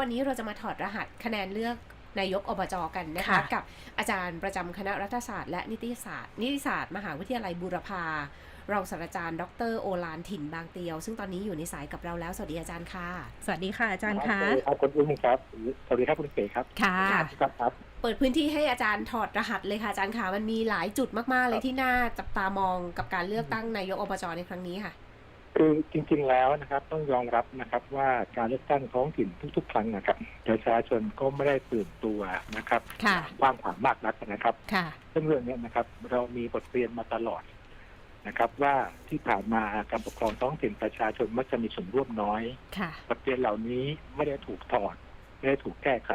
วันนี้เราจะมาถอดรหัสคะแนนเลือกนายกอบจกันนะคะค่ะกับอาจารย์ประจำคณะรัฐศาสตร์และนิติศาสตร์ นิติศาสตร์มหาวิทยาลัยบูรพารองศาสตราจารย์ ดรโอลานถิ่นบางเตียว ซึ่งตอนนี้อยู่ในสายกับเราแล้ว สวัสดีอาจารย์ค่ะ สวัสดีค่ะอาจารย์คะสวัสดีครับคุณอุ้มครับ สวัสดีครับคุณเก๋ครับค่ะค่ะครับครับ เปิดพื้นที่ให้อาจารย์ถอดรหัสเลยค่ะอาจารย์ค่ะ มันมีหลายจุดมากๆเลยที่น่าจับตามองกับการเลือกตั้งนายกอบจในครั้งนี้ค่ะ คือจริงๆแล้วนะครับต้องยอมรับนะครับว่าการเลือกตั้งท้องถิ่นทุกๆ ครั้งนะครับประชาชนก็ไม่ได้ตื่นตัวนะครับค่ะ กว้างขวางมากนักนะครับค่ะ ซึ่งเรื่องนี้นะครับ เรามีบทเรียนมาตลอดนะครับ ว่าที่ผ่านมาการปกครองท้องถิ่นประชาชนมักจะมีส่วนร่วมน้อย ค่ะ บทเรียนเหล่านี้ไม่ได้ถูกถอด ไม่ได้ถูกแก้ไข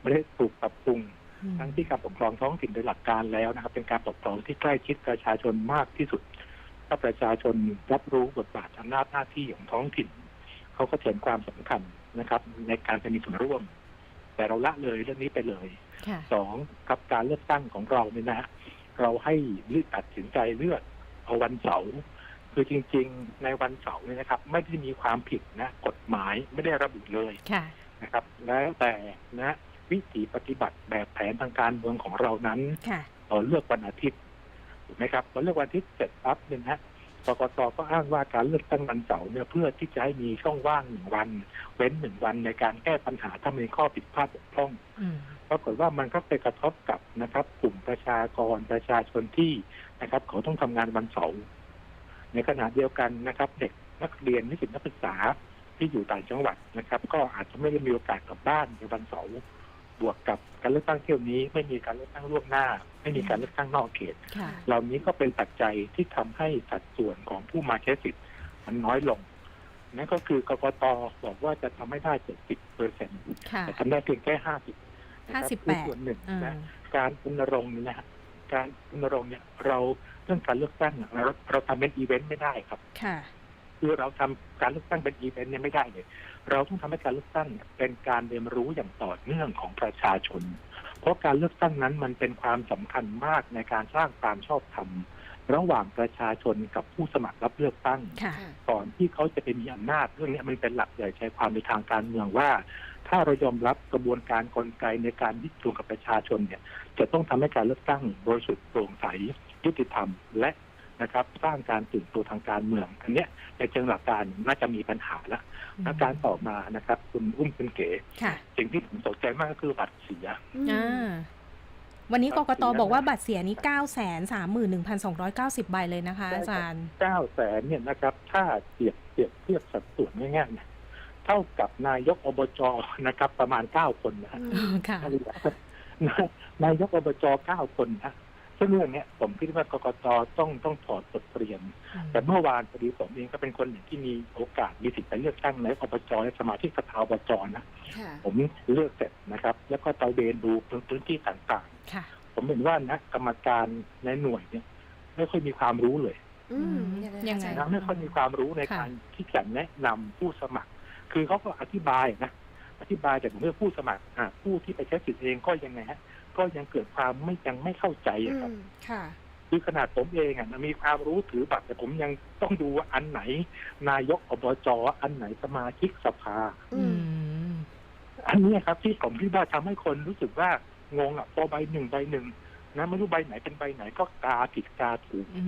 ไม่ได้ถูกปรับปรุงทั้งที่การปกครองท้องถิ่นโดยหลักการแล้วนะครับ เป็นการปกครองที่ใกล้ชิดประชาชนมากที่สุด ถ้าประชาชนรับรู้บทบาทอำนาจหน้าที่ของท้องถิ่นเขาก็จะเห็นความสำคัญนะครับ ในการจะมีส่วนร่วม แต่เราละเลยเรื่องนี้ไปเลยค่ะสองกับการเลือกตั้งของเราเนี่ยนะฮะเราให้เลือกตัดสินใจเลือกเอาวันเสาร์คือจริง ๆ ในวันเสาร์เนี่ยนะครับ ไม่ได้มีความผิดนะ กฎหมายไม่ได้ระบุเลยค่ะนะครับ แล้วแต่นะวิธีปฏิบัติแบบแผนทางการเมืองของเรานั้นค่ะเราเลือกวันอาทิตย์ ถูกไหมครับพอเลือกวันอาทิตย์เสร็จปั๊บเนี่ยนะฮะกกตก็อ้างว่าการเลือกตั้งวันเสาร์เนี่ยเพื่อที่จะให้มีช่องว่างหนึ่งวัน เว้นหนึ่งวันในการแก้ปัญหาถ้ามีข้อผิดพลาดบกพร่องปรากฏว่ามันก็ไปกระทบกับนะครับ กลุ่มประชากรประชาชนที่นะครับเขาต้องทำงานวันเสาร์ในขณะเดียวกันนะครับ เด็กนักเรียนนิสิตนักศึกษาที่อยู่ต่างจังหวัดนะครับ ก็อาจจะไม่ได้มีโอกาสกลับบ้านในวันเสาร์ บวกกับการเลือกตั้งเที่ยวนี้ไม่มีการเลือกตั้งล่วงหน้า ไม่มีการเลือกตั้งนอกเขต ค่ะ เหล่านี้ก็เป็นปัจจัยที่ทำให้สัดส่วนของผู้มาใช้สิทธิ์มันน้อยลง นั่นก็คือกกตบอกว่าจะทำให้ได้ 70เปอร์เซ็นต์ค่ะ แต่ทำได้เพียงแค่ 50 58ส่วนหนึ่งอืมนะ การรณรงค์เนี่ยนะฮะการรณรงค์เนี่ยเราเรื่องการเลือกตั้งอะเราเราทำเป็นอีเวนต์ไม่ได้ครับ ค่ะ คือเราทำการเลือกตั้งเป็นอีเวนต์เนี่ยไม่ได้เลยเราต้องทำให้การเลือกตั้งเนี่ยเป็นการเรียนรู้อย่างต่อเนื่องของประชาชน เพราะการเลือกตั้งนั้นมันเป็นความสำคัญมากในการสร้างความชอบธรรมระหว่างประชาชนกับผู้สมัครรับเลือกตั้งค่ะก่อนที่เขาจะไปมีอำนาจเรื่องนี้มันเป็นหลักใหญ่ใจความในทางการเมืองว่า ถ้าเรายอมรับกระบวนการกลไกในการยึดโยงกับประชาชนเนี่ย จะต้องทำให้การเลือกตั้งบริสุทธิ์โปร่งใสยุติธรรม และ นะครับ สร้างการตื่นตัวทางการเมือง อันเนี้ยในเชิงหลักการน่าจะมีปัญหาละและการต่อมานะครับ คุณอุ้มคุณเก๋ค่ะสิ่งที่ผมสนใจมากก็คือบัตรเสียอ่าวันนี้กกตบัตรเสียบอกว่าบัตรเสียนี้ 9 3 1 2 9 0 ใบเลยนะคะ อาจารย์เก้าแสนเนี่ยนะครับ ถ้าเปรียบเปรียบเทียบสัดส่วนง่ายๆเนี่ยเท่ากับนายกอบจนะครับ ประมาณเก้าคนนะฮะค่ะนายกอบจเก้าคนนะ ซึ่งเรื่องเนี้ยผมคิดว่ากกตต้องต้องถอดบทเรียน แต่เมื่อวานพอดีผมเองก็เป็นคนหนึ่งที่มีโอกาสมีสิทธิ์ไปเลือกตั้งในอบจและสมาชิกสภาอบจนะค่ะผมเลือกเสร็จนะครับ แล้วก็ตระเวนดูพื้นที่ต่างค่ะๆผมเห็นว่านะกรรมการในหน่วยเนี่ยไม่ค่อยมีความรู้เลยอืมยังไงอาจารนะไม่ค่อยมีความรู้ในค่ะการที่จะแนะนำผู้สมัคร คือเขาก็อธิบายนะอธิบายแต่เมื่อผู้สมัครอะผู้ที่ไปใช้สิทธิ์เองก็ยังไงฮะ ก็ยังเกิดความไม่ยังไม่เข้าใจอือะครับมค่ะคือขนาดผมเองอะมีความรู้ถือบัตรแต่ผมยังต้องดูว่าอันไหน นายกอบจอันไหนสมาชิกสภาอือืมมอันนี้ครับ ที่ผมคิดว่าทำให้คนรู้สึกว่างงอะพอใบหนึ่งใบหนึ่งนะไม่รู้ใบไหนเป็นใบไหนก็กาผิดกาถูกอื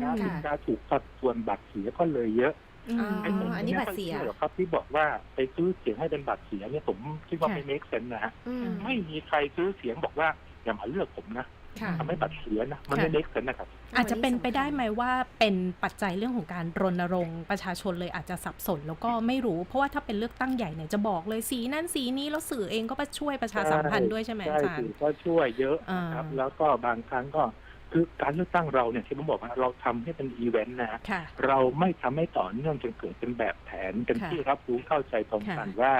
มกาผิดค่ะกาถูกสัดส่วนบัตรเสียก็เลยเยอะ อืมไอ้ผมอันนี้บัตรเสียไม่ค่อชื่อหรอกครับที่บอกว่าไปซื้อเสียงให้เป็นบัตรเสียเนี่ยผมคิดว่าค่ะ ไม่เมคเซนนะฮะอืมไม่มีใครซื้อเสียงบอกว่าอย่ามาเลือกผมนะค่ะ ทำให้บัตรเสียนะมันค่ะไม่เมคเซนนะครับ อาจจะเป็นไปได้ไหมว่าเป็นปัจจัยเรื่องของการรณรงค์ประชาชนเลยอาจจะสับสนแล้วก็ไม่รู้ เพราะว่าถ้าเป็นเลือกตั้งใหญ่เนี่ยจะบอกเลยสีนั่นสีนี้แล้วสื่อเองก็ไปช่วยประชาสัมพันธ์ด้วยใช่ไหมอาใช่จารสื่ย์อก็ช่วยเยอะนะครับ อ่า แล้วก็บางครั้งก็ คือการเลือกตั้งเราเนี่ยที่ผมบอกว่าเราทำให้เป็นอีเวนต์นะฮะค่ะเราไม่ทำให้ต่อเนื่องจนเกิดเป็นแบบแผนเป็นค่ะที่รับรู้เข้าใจตรงกันค่ะว่า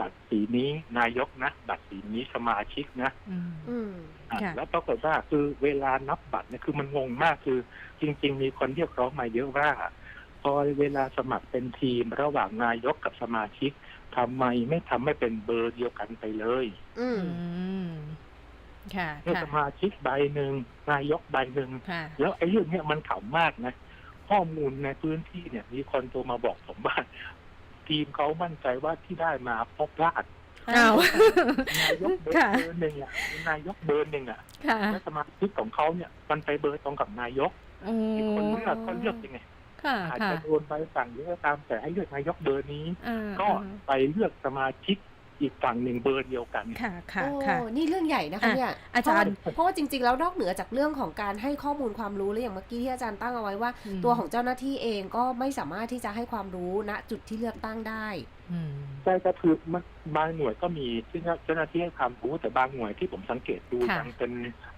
บัตรสีนี้นายกนะ บัตรสีนี้สมาชิกนะอืมอืมอะค่ะแล้วปรากฏว่าคือเวลานับบัตรเนี่ยคือมันงงมากคือ จริง ๆ มีคนเรียกร้องมาเยอะว่า พอเวลาสมัครเป็นทีมระหว่างนายกกับสมาชิกทำไมไม่ทำให้เป็นเบอร์เดียวกันไปเลยอืมอืม ค่ะให้ค่ะสมาชิกใบหนึ่งนายกใบหนึ่งค่ะแล้วไอ้เรื่องเนี้ยมันขำมากนะ ข้อมูลในพื้นที่เนี่ย มีคนโทรมาบอกผมว่าทีมเขามั่นใจว่าที่ได้มาเพราะพลาดอ้าวนายกเบอค่ะร์เบอร์หนึ่งอะนายกเบอร์หนึ่งอะค่ะและสมาชิกของเขาเนี่ย มันไปเบอร์ตรงกับนายกอือีกคนมเลือกก็เลือกยังไงค่ะอาจค่ะจะโดนใบสั่งหรือก็ตามแต่ให้เลือกนายกเบอร์นี้อ่าก็ไปเลือกสมาชิก อีกฝั่งหนึ่งเบอร์เดียวกัน ค่ะค่ะโอ้ค่ะนี่เรื่องใหญ่นะคะอะเนี่ยอาจารย์เพะว่เพราะว่าจริง ๆ แล้วนอกเหนือจากเรื่องของการให้ข้อมูลความรู้แล้วอย่างเมื่อกี้ที่อาจารย์ตั้งเอาไว้ว่าอืมตัวของเจ้าหน้าที่เองก็ไม่สามารถที่จะให้ความรู้ณจุดที่เลือกตั้งได้ อืมใช่ก็คือมันบางหน่วยก็มีที่เจ้าหน้าที่ให้ความรู้แต่บางหน่วยที่ผมสังเกตดูค่ะยังเป็น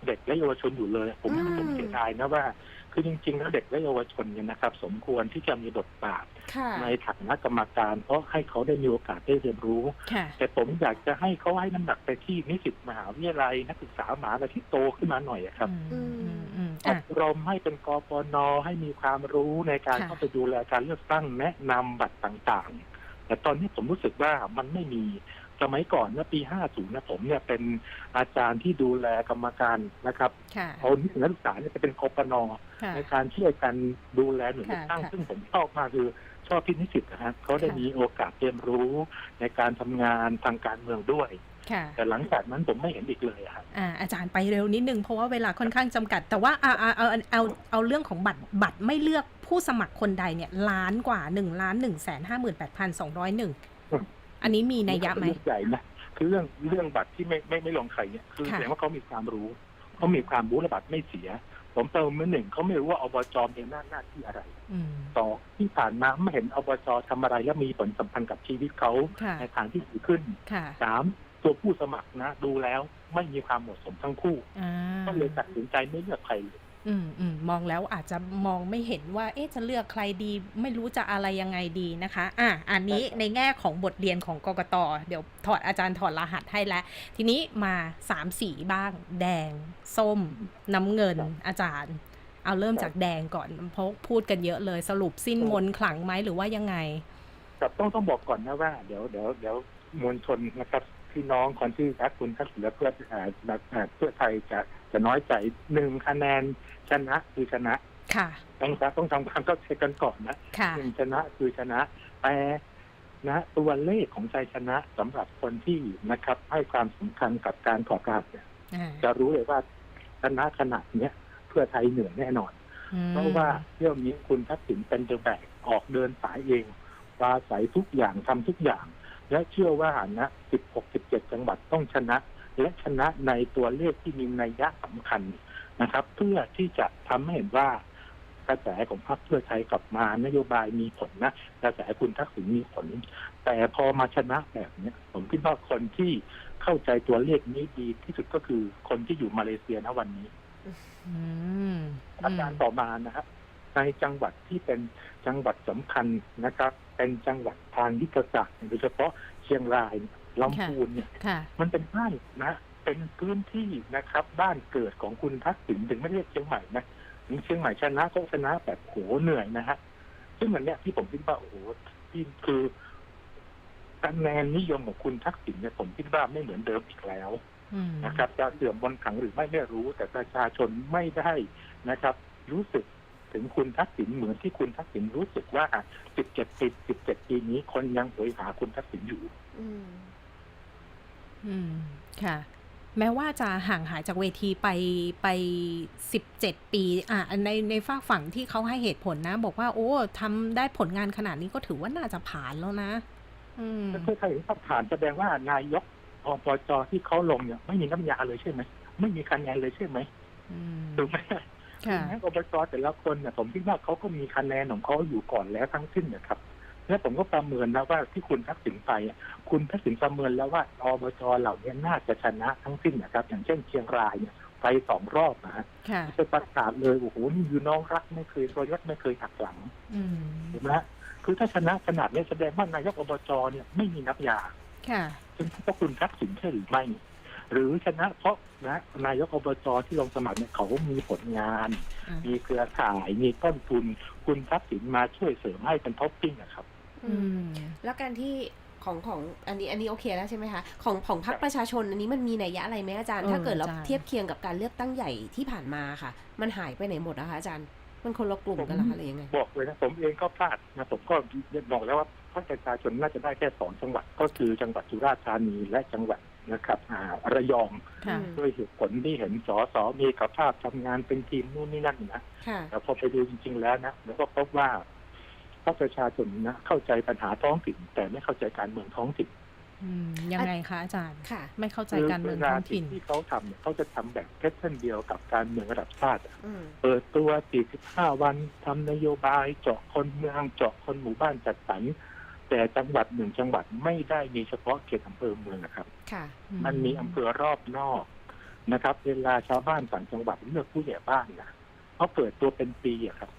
เด็กและเยาวชนอยู่เลยผมอืมผมเสียดายนะว่า คือจริง ๆ แล้วเด็กและเยาวชนเนี่ยนะครับ สมควรที่จะมีบทบาทค่ะในฐานะกรรมการ เพราะให้เขาได้มีโอกาสได้เรียนรู้ค่ะแต่ผมอยากจะให้เขาให้น้ำหนักไปที่นิสิตมหาวิทยาลัยนักศึกษามหาวิทยาลัยที่โตขึ้นมาหน่อยอะครับอืมอืมอืมออะบรมให้เป็นกปนให้มีความรู้ในการค่ะเข้าไปดูแลการเลือกตั้งแนะนำบัตรต่างๆ แต่ตอนนี้ผมรู้สึกว่ามันไม่มีสมัยก่อนเมื่อปี 50 นะผมเนี่ยเป็นอาจารย์ที่ดูแลกรรมการนะครับค่ะเอานิสิตนักศึกษาเนี่ยจะเป็นกปนค่ะในการช่วยกันดูแลหน่วยเลือกตั้งค่ะซึ่งผมชอบมากคือชอบที่นิสิตนะฮะเขาได้ค่ะมีโอกาสเรียนรู้ในการทำงานทางการเมืองด้วยค่ะ แต่หลังจากนั้นผมไม่เห็นอีกเลยอะครับอ่าอาจารย์ไปเร็วนิดนึงเพราะว่าเวลาค่อนข้างจำกัด แต่ว่าเอาเอาเอาเอาเอาเรื่องของบัตรบัตรไม่เลือกผู้สมัครคนใดเนี่ยล้านกว่า1ล้าน1แสนห้าหมื่นแปดพันสองร้อยหนึ่งอืมอันนี้มีนัยยะไหมเรื่องใหญ่นะคือเรื่องเรื่องบัตรที่ไม่ไม่ไม่ลงใครเนี่ยคือค่ะแสดงว่าเขามีความรู้เขามีความรู้และบัตรไม่เสีย ผมเติมมือหนึ่งเขาไม่รู้ว่าอบจมีหน้าหน้าที่อะไรอืมสองที่ผ่านมาไม่เห็นอบจทำอะไรและมีผลสัมพันธ์กับชีวิตเขาค่ะในทางที่ดีขึ้นค่ะสาม ตัวผู้สมัครนะ ดูแล้วไม่มีความเหมาะสมทั้งคู่อ่าก็เลยตัดสินใจไม่เลือกใครเลยอืมอืมมองแล้วอาจจะมองไม่เห็นว่า เอ๊ะจะเลือกใครดี ไม่รู้จะอะไรยังไงดีนะคะ อะอันนี้ในแง่ของบทเรียนของกกตเดี๋ยวถอดอาจารย์ถอดรหัสให้แล้ว ทีนี้มาสามสีบ้าง แดง ส้ม น้ำเงินอาจารย์ เอาเริ่มจากแดงก่อนเพราะพูดกันเยอะเลยสรุปสิ้นมนต์ขลังไหมหรือว่ายังไงแต่ต้องต้องบอกก่อนนะว่า เดี๋ยวเดี๋ยวเดี๋ยวมวลชนนะครับ พี่น้องคนที่รักคุณทักษิณและเพื่อเอ่อเอ่อเพื่อไทยจะจะน้อยใจหนึ่งคะแนนชนะคือชนะค่ะ ต้องต้องทำความเข้าใจกันก่อนนะค่ะหนึ่งชนะคือชนะแต่นะตัวเลขของชัยชนะสำหรับคนที่นะครับ ให้ความสำคัญกับการขอการเนี่ยอ่าจะรู้เลยว่าชนะขนาดเนี้ยเพื่อไทยเหนือแน่นอนอืมเพราะว่าเที่ยวนี้คุณทักษิณเป็นเดอะแบกออกเดินสายเองปราศัยทุกอย่างทำทุกอย่าง และเชื่อว่านะ 16 17 จังหวัดต้องชนะ และชนะในตัวเลขที่มีนัยยะสำคัญนะครับ เพื่อที่จะทำให้เห็นว่ากระแสของพรรคเพื่อไทยกลับมานโยบายมีผลนะกระแสคุณทักษิณมีผล แต่พอมาชนะแบบเนี้ยผมคิดว่าคนที่เข้าใจตัวเลขนี้ดีที่สุดก็คือคนที่อยู่มาเลเซียณวันนี้อืมอาการต่อมานะครับ ในจังหวัดที่เป็นจังหวัดสำคัญนะครับ เป็นจังหวัดทางยุทธศาสตร์โดยเฉพาะเชียงรายลำพูนเนี่ยค่ะมันเป็นบ้านนะเป็นพื้นที่นะครับ บ้านเกิดของคุณทักษิณถึงไม่เรียกเชียงใหม่นะถึงเชียงใหม่ชนะก็ชนะแบบโหเหนื่อยนะฮะซึ่งมันเนี่ยที่ผมคิดว่าโอ้โหที่คือคะแนนนิยมของคุณทักษิณเนี่ยผมคิดว่าไม่เหมือนเดิมอีกแล้วอืมนะครับ จะเสื่อมบนขังหรือไม่ไม่รู้ แต่ประชาชนไม่ได้นะครับ รู้สึก ถึงคุณทักษิณเหมือนที่คุณทักษิณรู้สึกว่า 17 ปี 17 ปีนี้คนยังโหยหาคุณทักษิณอยู่ อืม อืม ค่ะ แม้ว่าจะห่างหายจากเวทีไปไปสิบเจ็ดปี อะในในฝากฝั่งที่เขาให้เหตุผลนะ บอกว่า โอ้ทำได้ผลงานขนาดนี้ก็ถือว่าน่าจะผ่านแล้วนะ อืมถ้าใครเห็นภาพผ่านแสดงว่านายกอปจที่เขาลงเนี่ย ไม่มีน้ำยาเลยใช่ไหมไม่มีคะแนนเลยใช่ไหมอืมถูกไหม ค่ะแม้อบจแต่ละคนเนี่ยผมคิดว่าเขาก็มีคะแนนของเขาอยู่ก่อนแล้วทั้งสิ้นนะครับและผมก็ประเมินนะว่าที่คุณทักษิณไปอะคุณทักษิณประเมินแล้วว่าอบจเหล่านี้น่าจะชนะทั้งสิ้นนะครับ อย่างเช่นเชียงรายเนี่ยไปสองรอบนะฮะค่ะไปประกาศเลยโอ้โหนี่คือน้องรักไม่เคยทรยศไม่เคยหักหลังอืมถูกไหมฮะคือถ้าชนะขนาดนี้แสดงว่านายกอบจเนี่ยไม่มีนับยาค่ะซึ่งเพราะคุณทักษิณใช่หรือไม่ หรือชนะเพราะนะนายกอบจที่ลงสมัครเนี่ยเขามีผลงานอ่ามีเครือข่ายมีต้นทุน คุณทักษิณมาช่วยเสริมให้เป็นท็อปปิ้งอะครับ อืม แล้วการที่ของของอันนี้อันนี้โอเคแล้วใช่ไหมคะของของพรรคประชาชนอันนี้มันมีนัยยะอะไรไหมอาจารย์เออถ้าเกิดเราอาจารย์เทียบเคียงกับการเลือกตั้งใหญ่ที่ผ่านมาค่ะ มันหายไปไหนหมดนะคะอาจารย์ มันคนละกลุ่มกันเหรอคะหรือยังไงบอกเลยนะผมเองก็พลาดนะผมก็บอกแล้วว่าพรรคประชาชนน่าจะได้แค่สองจังหวัดก็คือจังหวัดสุราษฎร์ธานีและจังหวัด นะครับอ่าระยองค่ะอืมด้วยเหตุผลที่เห็นสสมีกับภาพทำงานเป็นทีมนู่นนี่นั่นนะ ค่ะ แต่พอไปดูจริง ๆ แล้วนะแล้วก็พบว่าพรรคประชาชนนะเข้าใจปัญหาท้องถิ่น แต่ไม่เข้าใจการเมืองท้องถิ่นอืมยังไงคะอาจารย์ ค่ะ ไม่เข้าใจการเมืองวลท้องถิ่น ที่เขาทำเนี่ยเขาจะทำแบบแพทเทิร์นเดียวกับการเมืองระดับชาติอะอืม เปิดตัว 45 วันทำนโยบาย เจาะคนเมือง เจาะคนหมู่บ้านจัดสรร แต่จังหวัดหนึ่งจังหวัดไม่ได้มีเฉพาะเขตอำเภอเมืองนะครับ ค่ะมันมีอำเภอรอบนอกนะครับ เวลาชาวบ้านต่างจังหวัดเลือกผู้ใหญ่บ้านนะเขาเปิดตัวเป็นปีอะครับ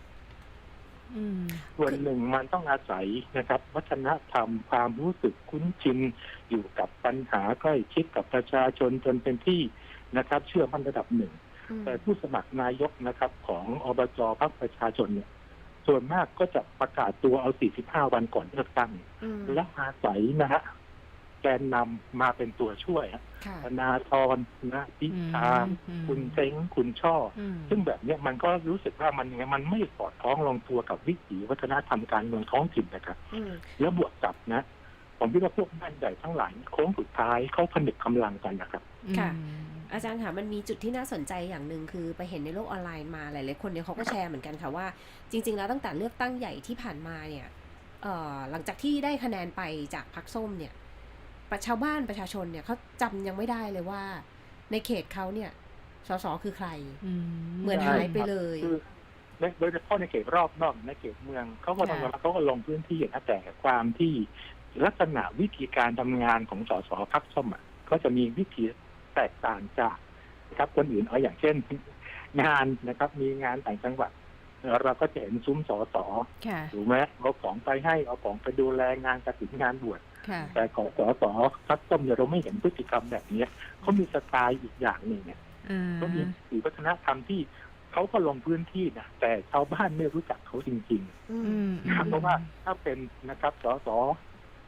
อืมส่วนหนึ่งมันต้องอาศัยนะครับ วัฒนธรรมความรู้สึกคุ้นชินอยู่กับปัญหาใกล้ชิดกับประชาชนจนเป็นที่นะครับ เชื่อมั่นระดับหนึ่งอืมแต่ผู้สมัครนายกนะครับ ของอบจพรรคประชาชนเนี่ย ส่วนมากก็จะประกาศตัวเอา 45 วันก่อนเลือกตั้งอืมและอาศัยนะฮะแกนนำมาเป็นตัวช่วยฮะค่ะธนาธรนะพิธาอืมคุณเซ้งคุณช่ออืมซึ่งแบบเนี้ยมันก็รู้สึกว่ามันยังไงมันไม่สอดคล้องลงตัวกับวิถีวัฒนธรรมการเมืองท้องถิ่นนะครับอืมแล้วบวกกับนะผมคิดว่าพวกบ้านใหญ่ทั้งหลายโค้งสุดท้ายเขาผนึกกำลังกันนะครับค่ะ อืมอาจารย์ค่ะมันมีจุดที่น่าสนใจอย่างหนึ่งคือไปเห็นในโลกออนไลน์มาหลายๆคนเนี่ยเขาก็แชร์เหมือนกันค่ะว่า จริง ๆ แล้วตั้งแต่เลือกตั้งใหญ่ที่ผ่านมาเนี่ยเอ่อหลังจากที่ได้คะแนนไปจากพรรคส้มเนี่ยประชาวบ้านประชาชนเนี่ยเขาจำยังไม่ได้เลยว่า ในเขตเขาเนี่ยสสคือใครอืมเหมือนใช่หายไปเลยคือในโดยเฉพาะในเขตรอบนอกในเขตเมืองเขาก็ทำงานเขาก็ลงพื้นที่นะแต่ความที่ลักษณะวิธีการทำงานของสสพักส้มอะก็จะมีวิธี แตกต่างจากนะครับคนอื่นเอาอย่างเช่น งานนะครับ มีงานต่างจังหวัดเอ่อเราก็จะเห็นซุ้มสสค่ะถูกไหมเอาของไปให้เอาของไปดูแลงานกระถิ่นงานบวชค่ะแต่ของสสพักส้มเนี่ยเราไม่เห็นพฤติกรรมแบบเนี้ยเขามีสไตล์อีกอย่างหนึ่งเนี่ยอืมก็มีสีวัฒนธรรมที่เขาก็ลงพื้นที่นะแต่ชาวบ้านไม่รู้จักเขาจริงอือืมมๆนะครับเพราะว่าถ้าเป็นนะครับสส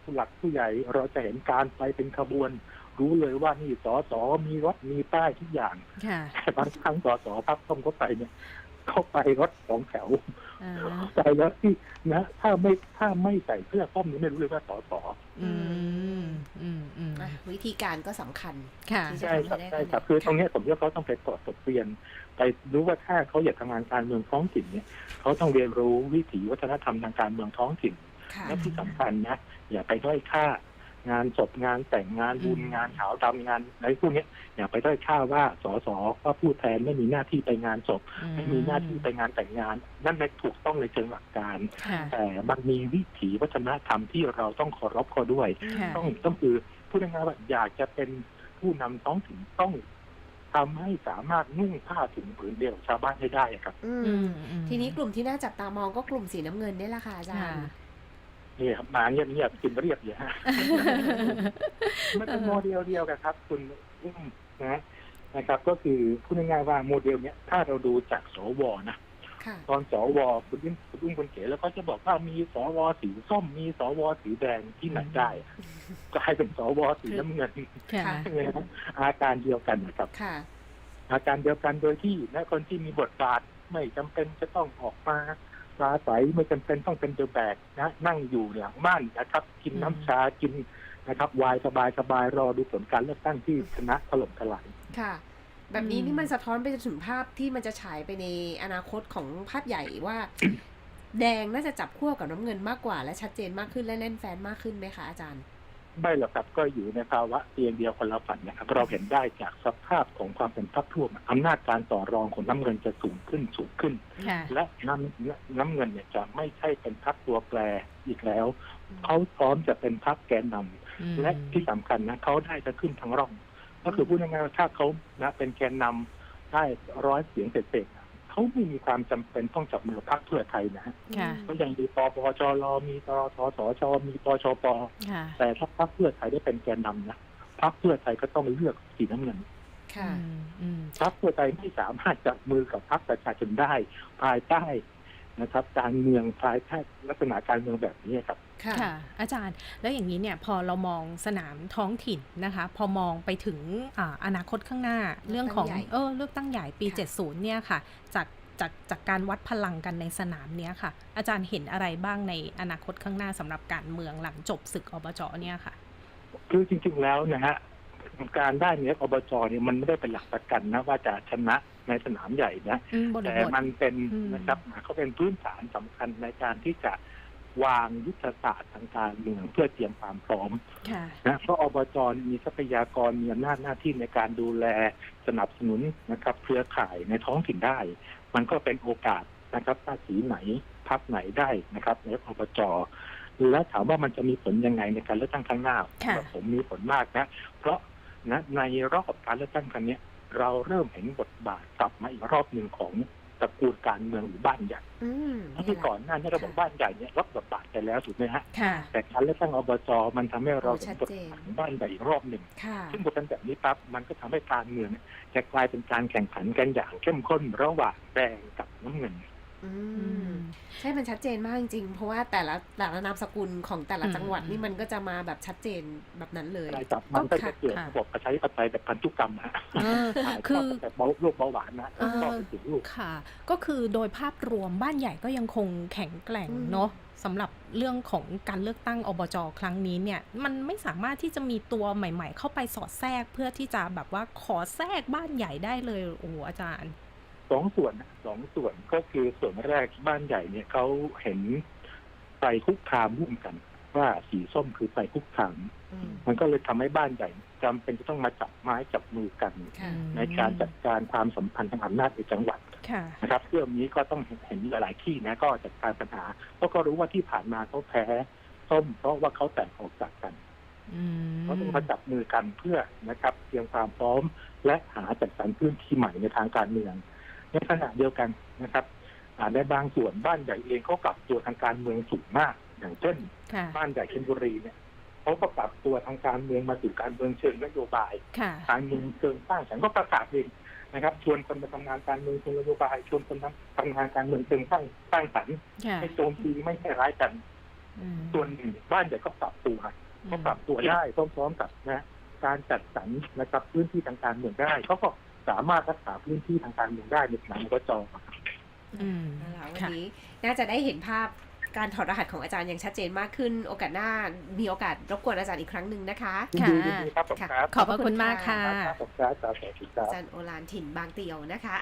ผู้หลักผู้ใหญ่เราจะเห็นการไปเป็นขบวน รู้เลยว่านี่สสมีรถมีป้ายทุกอย่างค่ะแต่บางครั้งสสพักส้มเขาไปเนี่ยเขาไปรถสองแถวอ่าไปแล้วที่นะถ้าไม่ถ้าไม่ใส่เสื้อส้มนี่ไม่รู้เลยว่าสสอืมอืมอืมอะวิธีการก็สำคัญค่ะที่ใช่ครับจะทำให้ได้ใช่ครับคะแนนคือตรงเนี้ยผมว่าเขาต้องไปตรวจบทเรียน ไปรู้ว่าถ้าเขาอยากทำงานการเมืองท้องถิ่นเนี่ยเขาต้องเรียนรู้วิถีวัฒนธรรมทางการเมืองท้องถิ่นค่ะและที่สำคัญนะอย่าไปด้อยค่า งานศพงานแต่งงานบุญอืมงานขาวดำงานอะไรพวกเนี้ยอย่าไปด้อยค่าว่าสสว่าผู้แทนไม่มีหน้าที่ไปงานศพไม่มีหน้าที่ไปงานแต่งงาน นั่นไม่ถูกต้องในเชิงหลักการค่ะแต่มันมีวิถีวัฒนธรรมที่เราต้องเคารพเขาด้วยค่ะต้องต้องคือพูดง่ายๆว่าอยากจะเป็นผู้นำท้องถิ่นต้องทำให้สามารถนุ่งผ้าถึงผืนเดียวกับชาวบ้านให้ได้อะครับ อือืมมอืมทีนี้กลุ่มที่น่าจับตามองก็กลุ่มสีน้ำเงินนี่แหละค่ะอาจารค่ะย์ นี่ครับมาเงียบๆกินเรียบอยู่ฮะมันเป็นโมเดลเดียวกันครับ คุณอุ้มนะนะครับ ก็คือพูดง่ายๆว่าโมเดลเนี้ยถ้าเราดูจากสวนะค่ะตอนสวคุณอุ้มคุณอุ้มคุณเก๋แล้วก็จะบอกว่ามีสวสีส้มมีสวสีแดงที่ไหนได้อะกลายเป็นสวสีน้ำเงินค่ะค่ะใช่ไหมครับอาการเดียวกันนะครับค่ะอาการเดียวกันโดยที่นะคนที่มีบทบาทไม่จำเป็นจะต้องออกมา ปราใสไม่จำเป็นต้องเป็นเดอะแบกนะนั่งอยู่หลังบ้านนะครับ กินน้ำชากินนะครับวายสบายสบายรอดูผลการเลือกตั้งที่ชนะถล่มทลายค่ะ แบบนี้นี่มันสะท้อนไปจนถึงภาพที่มันจะฉายไปในอนาคตของภาพใหญ่ว่า แดงน่าจะจับขั้วกับน้ำเงินมากกว่าและชัดเจนมากขึ้นและเล่นแฟนมากขึ้นไหมคะอาจารย์ ไม่หรอกครับก็อยู่ในภาวะเตียงเดียวคนละฝันนะครับ เราเห็นได้จากสภาพของความเป็นพักท่วมอำนาจการต่อรองของน้ำเงินจะสูงขึ้นสูงขึ้นค่ะและน้ำน้ำเงินเนี่ยจะไม่ใช่เป็นพักตัวแปรอีกแล้ว เขาพร้อมจะเป็นพักแกนนำอืมและที่สำคัญนะเขาได้จะขึ้นทั้งร่อง ก็คือพูดง่ายๆว่าถ้าเขานะเป็นแกนนำได้ร้อยเสียงเศษๆ เขาไม่มีความจำเป็นต้องจับมือพรรคเพื่อไทยนะฮะค่ะก็ยังมีปปชรมีตรทสชมีปชปค่ะแต่ถ้าพรรคเพื่อไทยได้เป็นแกนนำนะพรรคเพื่อไทยก็ต้องเลือกสีน้ำเงินค่ะอืมอืมพรรคเพื่อไทยไม่สามารถจับมือกับพรรคประชาชนได้ ภายใต้ นะครับ การเมืองภายใต้ลักษณะการเมืองแบบนี้ครับค่ะค่ะอาจารย์แล้วอย่างนี้เนี่ยพอเรามองสนามท้องถิ่นนะคะ พอมองไปถึงอ่าอนาคตข้างหน้าเรื่องของเลือกตั้งใหญ่เออเลือกตั้งใหญ่ปีค่ะ70 เนี่ยค่ะ จากจากจากการวัดพลังกันในสนามเนี้ยค่ะ อาจารย์เห็นอะไรบ้างในอนาคตข้างหน้าสำหรับการเมืองหลังจบศึกอบจเนี่ยค่ะ คือจริงๆแล้วนะฮะการได้นายกอบจเนี่ยมันไม่ได้เป็นหลักประกันนะว่าจะชนะ ในสนามใหญ่นะอืมบริแต่บทมันเป็นอืมนะครับเขาเป็นพื้นฐานสำคัญในการที่จะวางยุทธศาสตร์ทางการเมืองเพื่อเตรียมความพร้อมค่ะนะเพราะอบจมีทรัพยากรมีอำนาจหน้าที่ในการดูแลสนับสนุนนะครับ เครือข่ายในท้องถิ่นได้ มันก็เป็นโอกาสนะครับถ้าสีไหนพักไหนได้นะครับในอบจแล้วถามว่ามันจะมีผลยังไงในการเลือกตั้งครั้งหน้าค่ะผมมีผลมากนะ เพราะนะในรอบการเลือกตั้งครั้งเนี้ย เราเริ่มเห็นบทบาทกลับมาอีกรอบหนึ่งของตระกูลการเมืองหรือบ้านใหญ่อืมทั้งที่ก่อนหน้านี้เราบอกบ้านใหญ่เนี่ยรับบทบาทไปแล้วถูกไหมฮะค่ะแต่การเลือกตั้งอบจมันทำให้เราโอ้เห็ชันดบทเจนบาทของบ้านใหญ่อีกรอบหนึ่งค่ะซึ่งพอเป็นแบบนี้ปั๊บมันก็ทำให้การเมืองเนี่ยจะกลายเป็นการแข่งขันกันอย่างเข้มข้นระหว่างแดงกับน้ำเงินอือืมม ใช่มันชัดเจนมากจริงๆ เพราะว่าแต่ละแต่ละนามสกุลของแต่ละอืมจังหวัดนี่มันก็จะมาแบบชัดเจนแบบนั้นเลยใช่ครับมันก็จะเกิดค่ะระบบประชาธิปไตยแบบพันธุกรรมฮะเออถ่ายทคืออดแบบเบาโรคเบาหวานนะเออก็ไปถึงลูกค่ะ ก็คือโดยภาพรวมบ้านใหญ่ก็ยังคงแข็งแกร่งอืมเนาะสำหรับเรื่องของการเลือกตั้งอบจครั้งนี้เนี่ย มันไม่สามารถที่จะมีตัวใหม่ ๆ เข้าไปสอดแทรกเพื่อที่จะแบบว่าขอแทรกบ้านใหญ่ได้เลยโอ้โหอาจารย์ สองส่วนนะสองส่วนก็คือส่วนแรกบ้านใหญ่เนี่ยเขาเห็นไฟคุกคามร่วมกัน ว่าสีส้มคือไฟคุกคามอืมมันก็เลยทำให้บ้านใหญ่จำเป็นจะต้องมาจับไม้จับมือกันค่ะในการจัดการความสัมพันธ์ทางอำนาจในจังหวัดค่ะนะครับเรื่องนี้ก็ต้องเห็นหลายๆที่นะก็จัดการปัญหาเพราะก็รู้ว่าที่ผ่านมาเขาแพ้ส้ม เพราะว่าเขาแตกออกจากกันอืมเขาต้องมาจับมือกันเพื่อนะครับ เตรียมความพร้อมและหาจัดสรรพื้นที่ใหม่ในทางการเมือง ในขณะเดียวกันนะครับอ่าในบางส่วนบ้านใหญ่เองเขาปรับตัวทางการเมืองสูงมาก อย่างเช่นค่ะบ้านใหญ่ชลบุรีเนี่ยเขาก็ปรับตัวทางการเมืองมาสู่การเมืองเชิงนโยบายค่ะการเมืองเชิงสร้างสรรค์ก็ประกาศเองนะครับ ชวนคนมาทำงานการเมืองเชิงนโยบาย ชวนคนทำทำงานการเมืองเชิงสร้างสร้างสรรค์ค่ะไม่โจมตีไม่ให้ร้ายกันอืมส่วนหนึ่งบ้านใหญ่ก็ปรับตัวเขาปรับตัวได้พร้อมๆกับนะ การจัดสรรนะครับพื้นที่ทางการเมืองได้เขาก็ สามารถรักษาพื้นที่ทางการเมืองได้ในสนามอบจอืมนั่นแหละวันค่ะนี้น่าจะได้เห็นภาพการถอดรหัสของอาจารย์อย่างชัดเจนมากขึ้น โอกาสหน้ามีโอกาสรบกวนอาจารย์อีกครั้งหนึ่งนะคะยินดียินดีครับผมครับขอบพระคุณมากค่ะครับผมครับสวัสดีครับอาจารย์โอลานถิ่นบางเตียวนะคะ